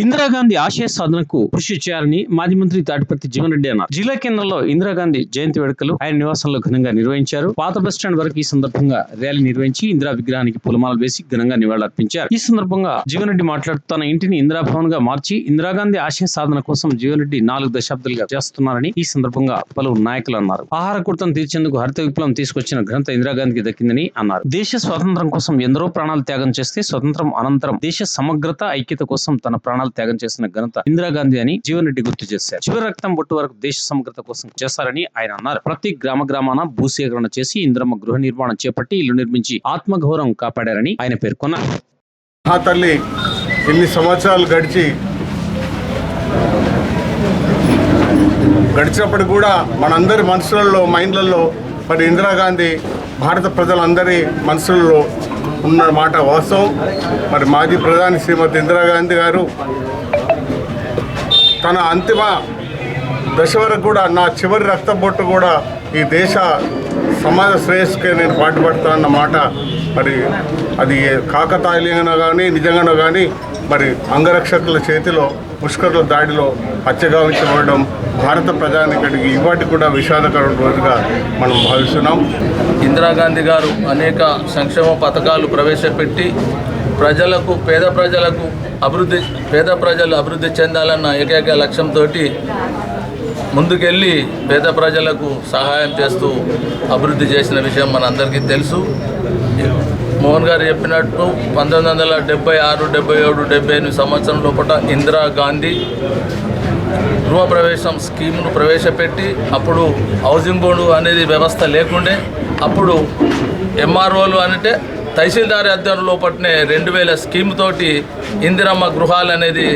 ఇందిరాగాంధీ ఆశయ సాధనకు కృషి చేయాలని మాజీ మంత్రి తాటిపర్తి జీవన్ రెడ్డి అన్నారు. జిల్లా కేంద్రంలో ఇందిరాగాంధీ జయంతి వేడుకలు ఆయన నివాసంలో ఘనంగా నిర్వహించారు. పాత బస్ స్టాండ్ వరకు ఈ సందర్భంగా ర్యాలీ నిర్వహించి ఇందిరా విగ్రహానికి పూలమాల వేసి ఘనంగా నివాళులర్పించారు. ఈ సందర్భంగా జీవన్ రెడ్డి మాట్లాడుతూ తన ఇంటిని ఇందిరా భవన్గా మార్చి ఇందిరాగాంధీ ఆశయ సాధన కోసం జీవన్ రెడ్డి నాలుగు దశాబ్దాలుగా చేస్తున్నారని ఈ సందర్భంగా పలువురు నాయకులు అన్నారు. ఆహార కుర్తను తీర్చేందుకు హరిత విప్లవం తీసుకొచ్చిన ఘనత ఇందిరాగాంధీకి దక్కిందని అన్నారు. దేశ స్వాతంత్రం కోసం ఎందరో ప్రాణాలు త్యాగం చేస్తే స్వతంత్రం అనంతరం దేశ సమగ్రత ఐక్యత కోసం తన ప్రాణ ప్రాణాలు త్యాగం చేసిన ఘనత ఇందిరాగాంధీ అని జీవన్ రెడ్డి గుర్తు చేశారు. చివరి రక్తం బొట్టు వరకు దేశ సమగ్రత కోసం చేస్తారని ఆయన అన్నారు. ప్రతి గ్రామ గ్రామాన భూసేకరణ చేసి ఇందిరమ్మ గృహ నిర్మాణం చేపట్టి ఇల్లు నిర్మించి ఆత్మగౌరవం కాపాడారని ఆయన పేర్కొన్నారు. ఆ తల్లి ఎన్ని సంవత్సరాలు గడిచి గడిచినప్పుడు కూడా మనందరి మనసులలో మైండ్లలో మరి ఇందిరాగాంధీ భారత ప్రజలందరి మనసులలో ఉన్న మాట వాస్తవం. మరి మాజీ ప్రధాని శ్రీమతి ఇందిరాగాంధీ గారు తన అంతిమ దశ వరకు కూడా నా చివరి రక్తబొట్టు కూడా ఈ దేశ సమాజ శ్రేయస్కే నేను పాటుపడతానన్న మాట. మరి అది కాకతాళీయంగా కానీ నిజంగానో కానీ మరి అంగరక్షకుల చేతిలో పుష్కరుల దాడిలో హత్యగావించబడడం భారత ప్రజానికడికి ఇవాటి కూడా విషాదకరం రోజుగా మనం భావిస్తున్నాం. ఇందిరాగాంధీ గారు అనేక సంక్షేమ పథకాలు ప్రవేశపెట్టి ప్రజలకు పేద ప్రజలకు అభివృద్ధి పేద ప్రజలు అభివృద్ధి చెందాలన్న ఏకైక లక్ష్యంతో ముందుకెళ్ళి పేద ప్రజలకు సహాయం చేస్తూ అభివృద్ధి చేసిన విషయం మనందరికీ తెలుసు. మోహన్ గారు చెప్పినట్టు పంతొమ్మిది వందల డెబ్బై ఆరు డెబ్బై ఏడు డెబ్బై ఎనిమిది సంవత్సరం లోపల ఇందిరాగాంధీ గృహప్రవేశం స్కీమ్ను ప్రవేశపెట్టి అప్పుడు హౌసింగ్ బోర్డు అనేది వ్యవస్థ లేకుండే అప్పుడు ఎంఆర్ఓలు అంటే తహసీల్దార్ అధ్యయనం లోపట్నే రెండు వేల స్కీమ్ తోటి ఇందిరమ్మ గృహాలు అనేది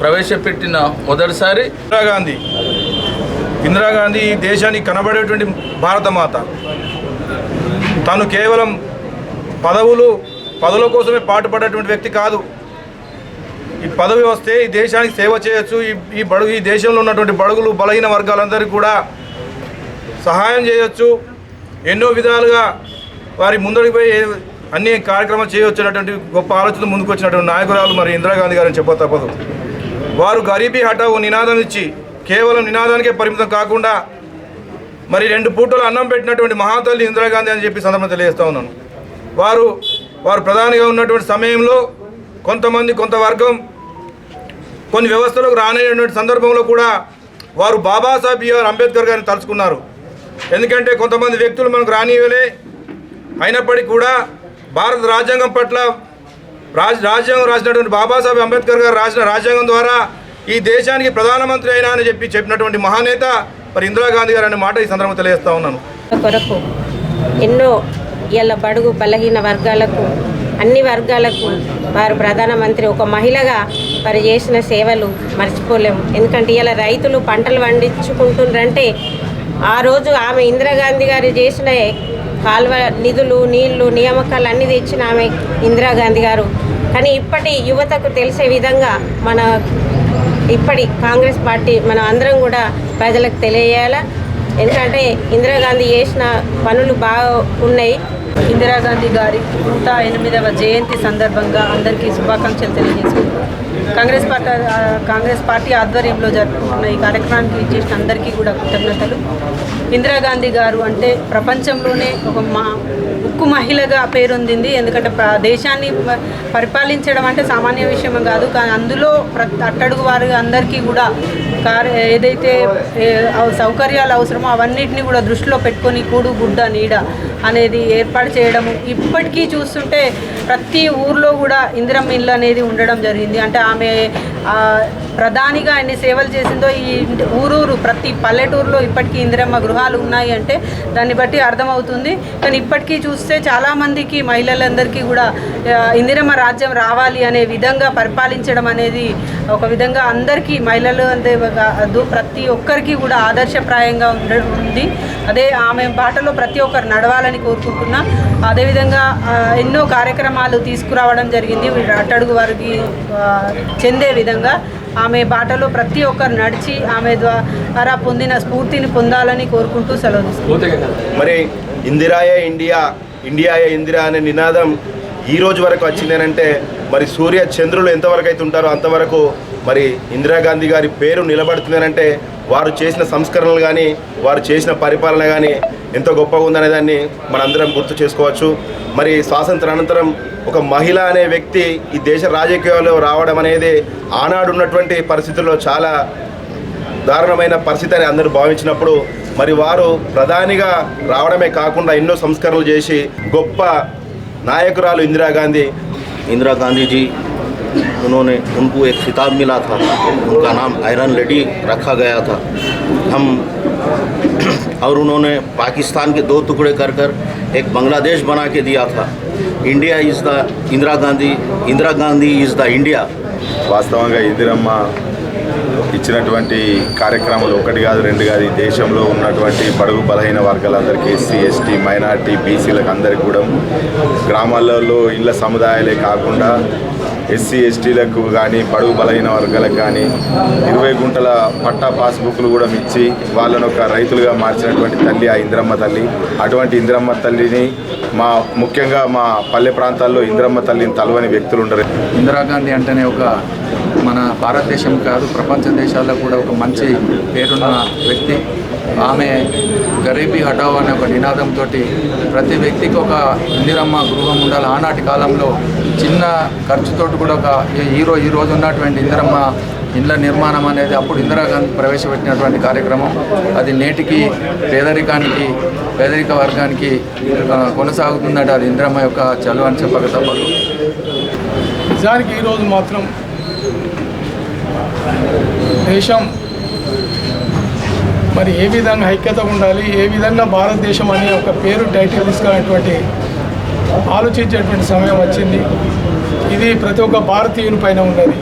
ప్రవేశపెట్టిన మొదటిసారి. ఇందిరాగాంధీ ఇందిరాగాంధీ ఈ దేశానికి కనబడేటువంటి భారతమాత తాను కేవలం పదవులు పదవుల కోసమే పాటుపడేటువంటి వ్యక్తి కాదు. ఈ పదవి వస్తే ఈ దేశానికి సేవ చేయొచ్చు. ఈ ఈ బడుగు ఈ దేశంలో ఉన్నటువంటి బడుగులు బలహీన వర్గాలందరికీ కూడా సహాయం చేయొచ్చు. ఎన్నో విధాలుగా వారి ముందడికి పోయి అన్ని కార్యక్రమాలు చేయవచ్చు అన్నటువంటి గొప్ప ఆలోచన ముందుకు వచ్చినటువంటి నాయకురాలు మరి ఇందిరాగాంధీ గారని చెప్ప తప్పదు. వారు గరీబీ హఠావు నినాదం ఇచ్చి కేవలం నినాదానికే పరిమితం కాకుండా మరి రెండు పూటలు అన్నం పెట్టినటువంటి మహాతల్లి ఇందిరాగాంధీ అని చెప్పి సందర్భం తెలియజేస్తా ఉన్నాను. వారు వారు ప్రధానిగా ఉన్నటువంటి సమయంలో కొంతమంది కొంత వర్గం కొన్ని వ్యవస్థలకు రానటువంటి సందర్భంలో కూడా వారు బాబాసాహెబ్ బిఆర్ అంబేద్కర్ గారిని తలుచుకున్నారు. ఎందుకంటే కొంతమంది వ్యక్తులు మనకు రానియలే. అయినప్పటికీ కూడా భారత రాజ్యాంగం పట్ల రాజ్ రాజ్యాంగం రాసినటువంటి బాబాసాహెబ్ అంబేద్కర్ గారు రాసిన రాజ్యాంగం ద్వారా ఈ దేశానికి ప్రధానమంత్రి అయినా అని చెప్పి చెప్పినటువంటి మహానేత మరి ఇందిరాగాంధీ గారు అనే మాట ఈ సందర్భంగా తెలియజేస్తా ఉన్నాను. కొరకు ఎన్నో ఇలా బడుగు బలహీన వర్గాలకు అన్ని వర్గాలకు వారు ప్రధానమంత్రి ఒక మహిళగా వారు చేసిన సేవలు మర్చిపోలేము. ఎందుకంటే ఇలా రైతులు పంటలు పండించుకుంటుండ్రంటే ఆ రోజు ఆమె ఇందిరాగాంధీ గారు చేసిన కాల్వ నిధులు నీళ్ళు నియామకాలు అన్నీ తెచ్చిన ఆమె ఇందిరాగాంధీ గారు. కానీ ఇప్పటి యువతకు తెలిసే విధంగా మన ఇప్పటి కాంగ్రెస్ పార్టీ మనం అందరం కూడా ప్రజలకు తెలియజేయాలా? ఎందుకంటే ఇందిరాగాంధీ చేసిన పనులు బాగా ఉన్నాయి ఇందిరాగాంధీ గారి నూట ఎనిమిదవ జయంతి సందర్భంగా అందరికీ శుభాకాంక్షలు తెలియజేసుకుంటున్నాం. కాంగ్రెస్ పార్టీ కాంగ్రెస్ పార్టీ ఆధ్వర్యంలో జరుపుకుంటున్న ఈ కార్యక్రమానికి చేసిన అందరికీ కూడా కృతజ్ఞతలు. ఇందిరాగాంధీ గారు అంటే ప్రపంచంలోనే ఒక మా ఉక్కు మహిళగా పేరొందింది. ఎందుకంటే ప్ర- దేశాన్ని పరిపాలించడం అంటే సామాన్య విషయం కాదు. కానీ అందులో ప్రతి అట్టడుగు వారు అందరికీ కూడా కార్ ఏదైతే సౌకర్యాలు అవసరమో అవన్నిటిని కూడా దృష్టిలో పెట్టుకొని కూడు గుడ్డ నీడ అనేది ఏర్పాటు చేయడము. ఇప్పటికీ చూస్తుంటే ప్రతి ఊర్లో కూడా ఇందిరమ్మ ఇల్లు అనేది ఉండడం జరిగింది. అంటే ఆమె ప్రధానిగా ఎన్ని సేవలు చేసిందో ఈ ఊరూరు ప్రతి పల్లెటూరులో ఇప్పటికీ ఇందిరమ్మ గృహాలు ఉన్నాయి అంటే దాన్ని బట్టి అర్థమవుతుంది. కానీ ఇప్పటికీ చూస్తే చాలామందికి మహిళలందరికీ కూడా ఇందిరమ్మ రాజ్యం రావాలి అనే విధంగా పరిపాలించడం అనేది ఒక విధంగా అందరికీ మహిళలు అంతే ప్రతి ఒక్కరికి కూడా ఆదర్శప్రాయంగా ఉంది. అదే ఆమె బాటలో ప్రతి ఒక్కరు నడవాలని కోరుకుంటున్నా. అదేవిధంగా ఎన్నో కార్యక్రమాలు తీసుకురావడం జరిగింది. అట్టడుగు వారికి చెందే విధంగా ఆమె బాటలో ప్రతి ఒక్కరు నడిచి ఆమె ద్వారా పొందిన స్ఫూర్తిని పొందాలని కోరుకుంటూ సెలవు మరి ఇందిరాయే ఇండియా ఇండియాయే ఇందిరా అనే నినాదం ఈ రోజు వరకు వచ్చిందేనంటే మరి సూర్య చంద్రులు ఎంతవరకు అయితే ఉంటారో అంతవరకు మరి ఇందిరాగాంధీ గారి పేరు నిలబడుతుందనంటే వారు చేసిన సంస్కరణలు కానీ వారు చేసిన పరిపాలన కానీ ఎంతో గొప్పగా ఉందనే దాన్ని మనందరం గుర్తు చేసుకోవచ్చు మరి స్వాతంత్ర అనంతరం ఒక మహిళ అనే వ్యక్తి ఈ దేశ రాజకీయాల్లో రావడం అనేది ఆనాడు ఉన్నటువంటి పరిస్థితుల్లో చాలా దారుణమైన పరిస్థితి అని అందరూ భావించినప్పుడు మరి వారు ప్రధానిగా రావడమే కాకుండా ఎన్నో సంస్కరణలు చేసి గొప్ప నాయకురాలు ఇందిరాగాంధీ इंदिरा गांधी जी उन्होंने उनको एक खिताब मिला था उनका नाम आयरन लेडी रखा गया था हम और उन्होंने पाकिस्तान के दो टुकड़े कर कर एक बांग्लादेश बना के दिया था India is the Indira Gandhi Indira Gandhi is the India వాస్తవంగా ఇందిరమ్మ ఇచ్చినటువంటి కార్యక్రమాలు ఒకటి కాదు రెండు కాదు ఈ దేశంలో ఉన్నటువంటి బడుగు బలహీన వర్గాలందరికీ ఎస్సీ ఎస్టీ మైనార్టీ బీసీలకు అందరికీ కూడా గ్రామాలలో ఇళ్ళ సముదాయాలే కాకుండా ఎస్సీ ఎస్టీలకు కానీ పడుగు బలహీన వర్గాలకు కానీ ఇరవై గుంటల పట్టా పాస్బుక్లు కూడా ఇచ్చి వాళ్ళను ఒక రైతులుగా మార్చినటువంటి తల్లి ఆ ఇంద్రమ్మ తల్లి. అటువంటి ఇంద్రమ్మ తల్లిని మా ముఖ్యంగా మా పల్లె ప్రాంతాల్లో ఇంద్రమ్మ తల్లిని తలవని వ్యక్తులు ఉండరు. ఇందిరాగాంధీ అంటేనే ఒక మన భారతదేశం కాదు ప్రపంచ దేశాల్లో కూడా ఒక మంచి పేరున్న వ్యక్తి. ఆమె గరీబీ హటావ్ అనే ఒక నినాదంతో ప్రతి వ్యక్తికి ఒక ఇందిరమ్మ గృహం ఉండాలి. ఆనాటి కాలంలో చిన్న ఖర్చుతో కూడా ఒక హీరో ఈరో ఈ రోజు ఉన్నటువంటి ఇందిరమ్మ ఇండ్ల నిర్మాణం అనేది అప్పుడు ఇందిరాగాంధీ ప్రవేశపెట్టినటువంటి కార్యక్రమం. అది నేటికి పేదరికానికి పేదరిక వర్గానికి కొనసాగుతుందంటే. అది ఇందిరమ్మ యొక్క చలువ అని చెప్పక తప్పదు. నిజానికి ఈరోజు మాత్రం దేశం మరి ఏ విధంగా ఐక్యత ఉండాలి ఏ విధంగా భారతదేశం అనే ఒక పేరు టైటిల్ తీసుకునేటువంటి ఆలోచించేటువంటి సమయం వచ్చింది. ఇది ప్రతి ఒక్క భారతీయుని పైన ఉన్నది.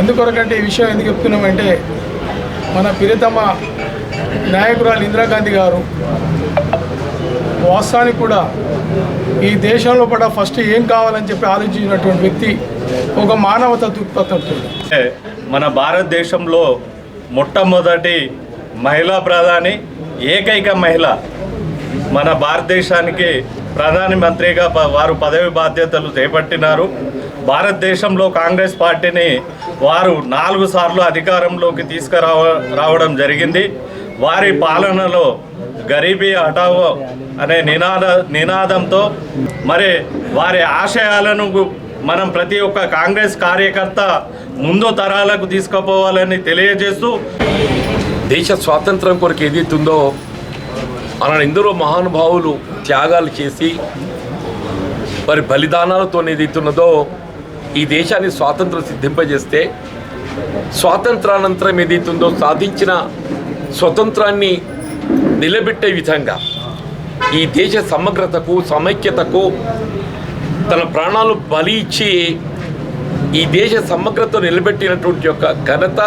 ఎందుకొరకంటే ఈ విషయం ఎందుకు చెప్తున్నామంటే మన ప్రియతమ నాయకురాలు ఇందిరాగాంధీ గారు వాస్తవానికి కూడా ఈ దేశంలో కూడా ఫస్ట్ ఏం కావాలని చెప్పి ఆలోచించినటువంటి వ్యక్తి ఒక మానవత దృక్పథం. ఉంటుంది మన భారతదేశంలో మొట్టమొదటి మహిళా ప్రధాని ఏకైక మహిళ మన భారతదేశానికి ప్రధానమంత్రిగా వారు పదవి బాధ్యతలు చేపట్టినారు. భారతదేశంలో కాంగ్రెస్ పార్టీని వారు నాలుగు సార్లు అధికారంలోకి తీసుకురావ రావడం జరిగింది. వారి పాలనలో గరీబీ హఠావో అనే నినాద నినాదంతో మరి వారి ఆశయాలను మనం ప్రతి ఒక్క కాంగ్రెస్ కార్యకర్త ముందు తరాలకు తీసుకుపోవాలని తెలియజేస్తూ దేశ స్వాతంత్రం కొరకు ఏదైతుందో మన ఎందరో మహానుభావులు త్యాగాలు చేసి వారి బలిదానాలతో ఏదైతున్నదో ఈ దేశాన్ని స్వాతంత్రం సిద్ధింపజేస్తే స్వాతంత్రానంతరం ఏదైతుందో సాధించిన స్వతంత్రాన్ని నిలబెట్టే విధంగా ఈ దేశ సమగ్రతకు సమైక్యతకు తన ప్రాణాలు బలి ఇచ్చి ఈ దేశ సమగ్రత నిలబెట్టినటువంటి యొక్క ఘనత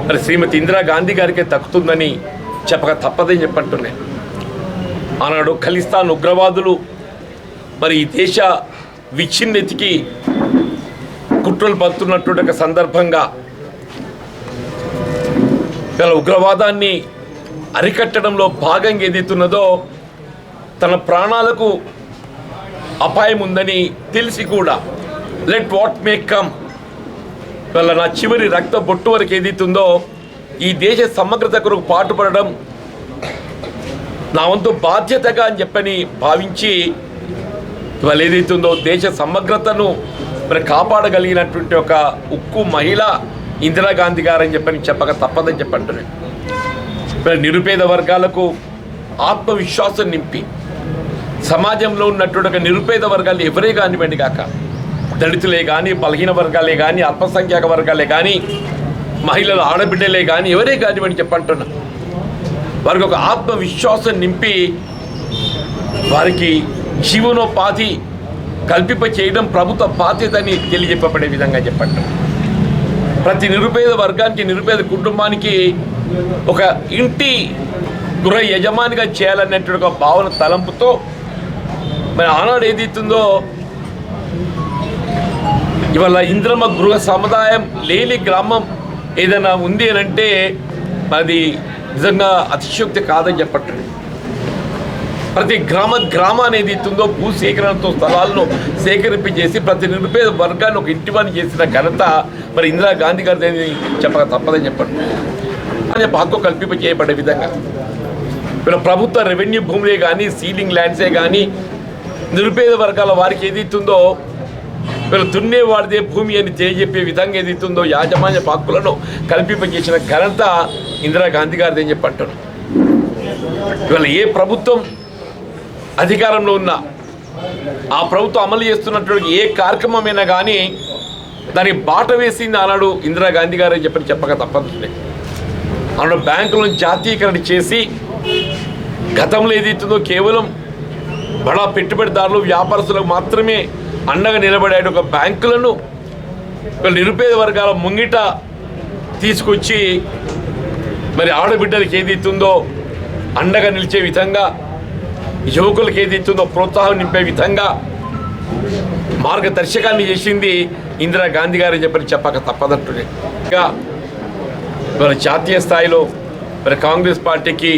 మరి శ్రీమతి ఇందిరా గాంధీ గారికే తక్కుతుందని చెప్పక తప్పదని చెప్పంటున్నాను ఆనాడు ఖలిస్తాన్ ఉగ్రవాదులు మరి ఈ దేశ విచ్ఛిన్నతికి కుట్రలు పడుతున్నటువంటి ఒక సందర్భంగా గల ఉగ్రవాదాన్ని అరికట్టడంలో భాగంగా ఏదైతున్నదో తన ప్రాణాలకు అపాయం ఉందని తెలిసి కూడా లెట్ వాట్ మే కమ్ వాళ్ళ నా చివరి రక్త బొట్టు వరకు ఏదైతుందో ఈ దేశ సమగ్రత కొరకు పాటుపడడం నా వంతు బాధ్యతగా అని చెప్పని భావించి ఇవాళ ఏదైతుందో దేశ సమగ్రతను మరి కాపాడగలిగినటువంటి ఒక ఉక్కు మహిళ ఇందిరాగాంధీ గారని చెప్పని చెప్పక తప్పదని చెప్పంటున్నాను మరి నిరుపేద వర్గాలకు ఆత్మవిశ్వాసం నింపి సమాజంలో ఉన్నటువంటి ఒక నిరుపేద వర్గాలు ఎవరే కానివ్వండి కాక దళితులే కానీ బలహీన వర్గాలే కానీ అల్పసంఖ్యాక వర్గాలే కానీ మహిళల ఆడబిడ్డలే కానీ ఎవరే కానివ్వండి చెప్పంటున్నా. వారికి ఒక ఆత్మవిశ్వాసం నింపి వారికి జీవనోపాధి కల్పింప చేయడం ప్రభుత్వ బాధ్యత అని తెలియజెప్పబడే విధంగా చెప్పండి ప్రతి నిరుపేద వర్గానికి నిరుపేద కుటుంబానికి ఒక ఇంటి గృహ యజమానిగా చేయాలనేటువంటి ఒక భావన తలంపుతో మరి ఆనాడు ఏదైతుందో ఇవాళ ఇంద్రమ గృహ సముదాయం లేని గ్రామం ఏదైనా ఉంది అని అంటే అది నిజంగా అతిశయోక్తి కాదని చెప్పట్లేదు. ప్రతి గ్రామ గ్రామం అనేది ఇస్తుందో భూ సేకరణతో స్థలాలను సేకరింపజేసి ప్రతి నిరుపేద వర్గాన్ని ఒక ఇంటి పని చేసిన ఘనత మరి ఇందిరా గాంధీ అనేది చెప్పక తప్పదని చెప్పండి అనే హక్కు కల్పింప చేయబడే విధంగా. ఇప్పుడు ప్రభుత్వ రెవెన్యూ భూములే కానీ సీలింగ్ ల్యాండ్సే కానీ నిరుపేద వర్గాల వారికి ఏది ఇస్తుందో వీళ్ళు తున్నేవాడిదే భూమి అని తెలియజెప్పే విధంగా ఏది ఇస్తుందో యాజమాన్య హక్కులను కల్పింపజేసిన ఘనత ఇందిరాగాంధీ గారిది అని చెప్పి అంటారు. ఇవాళ ఏ ప్రభుత్వం అధికారంలో ఉన్నా ఆ ప్రభుత్వం అమలు చేస్తున్నటువంటి ఏ కార్యక్రమమైనా కానీ దానికి బాట వేసింది ఆనాడు ఇందిరాగాంధీ గారు అని చెప్పని చెప్పక తప్పదు ఆనాడు బ్యాంకులను జాతీయకరణ చేసి గతంలో ఏదైతుందో కేవలం బడా పెట్టుబడిదారులు వ్యాపారస్తులకు మాత్రమే అండగా నిలబడే ఒక బ్యాంకులను నిరుపేద వర్గాల ముంగిట తీసుకొచ్చి మరి ఆడబిడ్డలకి ఏది ఇస్తుందో అండగా నిలిచే విధంగా యువకులకు ఏది ఇస్తుందో ప్రోత్సాహం నింపే విధంగా మార్గదర్శకాన్ని చేసింది ఇందిరా గాంధీ గారు చెప్పని చెప్పక తప్పదంటున్నాయి. ఇంకా మరి జాతీయ స్థాయిలో మరి కాంగ్రెస్ పార్టీకి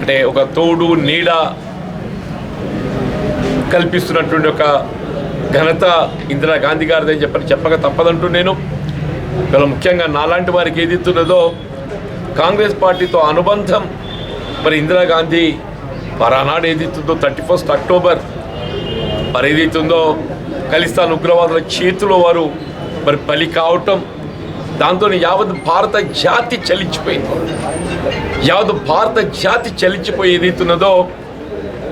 అంటే ఒక తోడు నీడ కల్పిస్తున్నటువంటి ఒక ఘనత ఇందిరాగాంధీ గారిదని చెప్పని చెప్పక తప్పదంటూ నేను. ఇవాళ ముఖ్యంగా నాలాంటి వారికి ఏదిస్తున్నదో కాంగ్రెస్ పార్టీతో అనుబంధం మరి ఇందిరాగాంధీ మరి ఆనాడు ఏది ఇస్తుందో థర్టీ ఫస్ట్ అక్టోబర్ మరి ఏదైతుందో ఖలిస్తాన్ ఉగ్రవాదుల చేతిలో వారు మరి బలి కావటం దాంతో యావత్ భారత జాతి చలించిపోయింది. యావత్ భారత జాతి చలించిపోయి ఏదైతున్నదో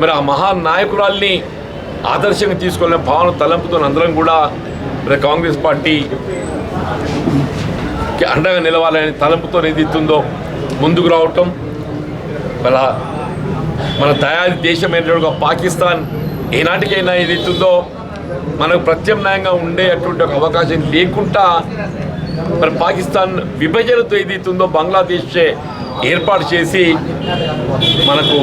మరి ఆ మహానాయకురాల్ని ఆదర్శంగా తీసుకునే భావన తలంపుతో అందరం కూడా మరి కాంగ్రెస్ పార్టీ అండగా నిలవాలని తలంపుతో ఏదిస్తుందో ముందుకు రావటం అలా మన దయాది దేశమైనటువంటి పాకిస్తాన్ ఏనాటికైనా ఏదైతుందో మనకు ప్రత్యామ్నాయంగా ఉండేటువంటి ఒక అవకాశం లేకుండా మరి పాకిస్తాన్ విభజనతో ఏదైతుందో బంగ్లాదేశ్ ఏర్పాటు చేసి మనకు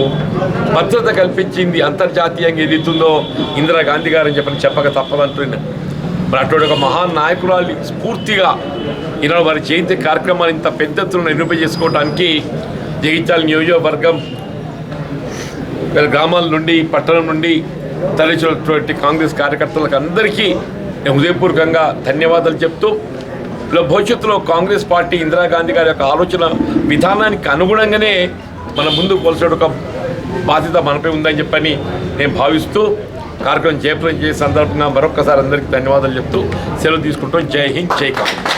భద్రత కల్పించింది అంతర్జాతీయంగా ఏదైతుందో ఇందిరాగాంధీ గారు అని చెప్పని చెప్పక తప్పదంటున్నాను మరి అటువంటి ఒక మహాన్ నాయకురాలి స్ఫూర్తిగా ఈనాడు వారి జయంతి కార్యక్రమాలు ఇంత పెద్ద ఎత్తున నిర్వహించుకోవడానికి జగిత్యాల నియోజకవర్గం గ్రామాల నుండి పట్టణం నుండి తరలించినటువంటి కాంగ్రెస్ కార్యకర్తలకు అందరికీ నేను హృదయపూర్వకంగా ధన్యవాదాలు చెప్తూ భవిష్యత్తులో కాంగ్రెస్ పార్టీ ఇందిరాగాంధీ గారి యొక్క ఆలోచన విధానానికి అనుగుణంగానే మన ముందు పోల్చే ఒక బాధ్యత మనపై ఉందని చెప్పని నేను భావిస్తూ కార్యక్రమం జయప్రదం చేసే సందర్భంగా మరొకసారి అందరికీ ధన్యవాదాలు చెప్తూ సెలవు తీసుకుంటూ జై హింద్ జై కాంగ్రెస్.